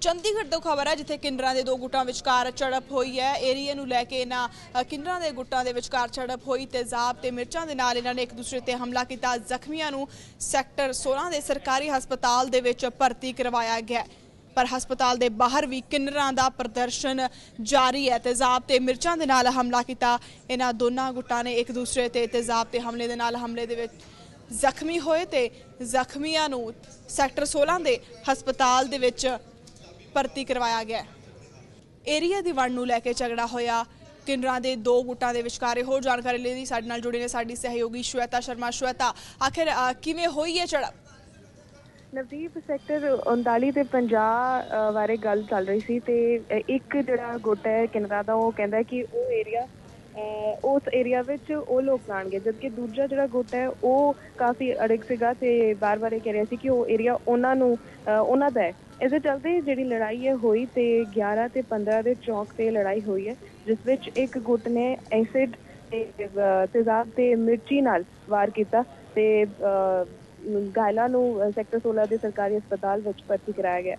ਚੰਡੀਗੜ੍ਹ ਤੋਂ ਖਬਰ ਹੈ ਜਿੱਥੇ ਕਿੰਨਰਾਂ ਦੇ ਦੋ ਗੁੱਟਾਂ ਵਿਚਕਾਰ ਝੜਪ ਹੋਈ ਹੈ। ਏਰੀਆ ਨੂੰ ਲੈ ਕੇ ਇਹਨਾਂ ਕਿੰਨਰਾਂ ਦੇ ਗੁੱਟਾਂ ਦੇ ਵਿਚਕਾਰ ਝੜਪ ਹੋਈ ਤੇਜ਼ਾਬ ਤੇ ਮਿਰਚਾਂ ਦੇ ਨਾਲ ਇਹਨਾਂ ਨੇ ਇੱਕ ਦੂਸਰੇ ਤੇ ਹਮਲਾ ਕੀਤਾ। ਜ਼ਖਮੀਆਂ ਨੂੰ ਸੈਕਟਰ 16 ਦੇ ਸਰਕਾਰੀ ਹਸਪਤਾਲ ਦੇ ਵਿੱਚ ਭਰਤੀ ਕਰਵਾਇਆ ਗਿਆ। ਪਰ ਹਸਪਤਾਲ ਦੇ ਬਾਹਰ ਵੀ ਕਿੰਨਰਾਂ ਦਾ ਪ੍ਰਦਰਸ਼ਨ ਜਾਰੀ ਹੈ ਤੇਜ਼ਾਬ ਤੇ ਮਿਰਚਾਂ ਦੇ ਨਾਲ ਹਮਲਾ ਕੀਤਾ। ਇਹਨਾਂ ਦੋਨਾਂ ਗੁੱਟਾਂ ਨੇ ਇੱਕ ਦੂਸਰੇ ਤੇ ਤੇਜ਼ਾਬ ਤੇ ਹਮਲੇ ਦੇ ਨਾਲ ਹਮਲੇ ਦੇ ਵਿੱਚ ਜ਼ਖਮੀ ਹੋਏ ਤੇ ਜ਼ਖਮੀਆਂ ਨੂੰ ਸੈਕਟਰ 16 ਦੇ ਹਸਪਤਾਲ ਦੇ ਵਿੱਚ ਭਰਤੀ ਕਰਵਾਇਆ ਗਿਆ ਏਰੀਆ ਦੀ ਵੰਡ ਨੂੰ ਲੈ ਕੇ ਝਗੜਾ ਹੋਇਆ। ਕਿੰਨਰਾਂ ਦੇ ਦੋ ਗੁੱਟਾਂ ਦੇ ਵਿਚਕਾਰੇ ਹੋਰ ਜਾਣਕਾਰੀ ਲਈ ਸਾਡੇ ਨਾਲ ਜੁੜੇ ਨੇ ਸਾਡੀ ਸਹਿਯੋਗੀ ਸ਼ਵੇਤਾ ਸ਼ਰਮਾ। ਸ਼ਵੇਤਾ, ਆਖਿਰ ਕਿਵੇਂ ਹੋਈ ਹੈ ਝੜਪ? ਨਵਦੀਪ ਸੈਕਟਰ 39 ਤੇ 50 ਬਾਰੇ ਗੱਲ ਚੱਲ ਰਹੀ ਸੀ ਤੇ ਇੱਕ ਜਿਹੜਾ ਗੁੱਟ ਹੈ ਕਿਨਰਾ ਦਾ ਉਹ ਕਹਿੰਦਾ ਕਿ ਉਹ ਏਰੀਆ ਉਸ ਏਰੀਆ ਵਿੱਚ ਉਹ ਲੋਕ ਜਾਣਗੇ ਜਦਕਿ ਦੂਜਾ ਜਿਹੜਾ ਗੁੱਟ ਹੈ ਉਹ ਕਾਫੀ ਅੜਿਕ ਸੀਗਾ ਤੇ ਬਾਰ-ਬਾਰ ਇਹ ਕਹਿ ਰਿਹਾ ਸੀ ਕਿ ਉਹ ਏਰੀਆ ਉਹਨਾਂ ਨੂੰ ਉਹਨਾਂ ਦਾ ਹੈ। ਇਸੇ ਚਲਦੇ ਜਿਹੜੀ ਲੜਾਈ ਹੈ ਹੋਈ ਤੇ 11 ਤੇ 15 ਦੇ ਚੌਕ ਤੇ ਲੜਾਈ ਹੋਈ ਹੈ ਜਿਸ ਵਿੱਚ ਇੱਕ ਗੁੱਟ ਨੇ ਐਸਿਡ ਤੇ ਤੇਜ਼ਾਬ ਤੇ ਮਿਰਚੀ ਨਾਲ ਵਾਰ ਕੀਤਾ ਤੇ ਅ, ਨੂੰ ਸੈਕਟਰ 16 ਦੇ ਸਰਕਾਰੀ ਹਸਪਤਾਲ ਵਿੱਚ ਭਰਤੀ ਕਰਾਇਆ ਗਿਆ।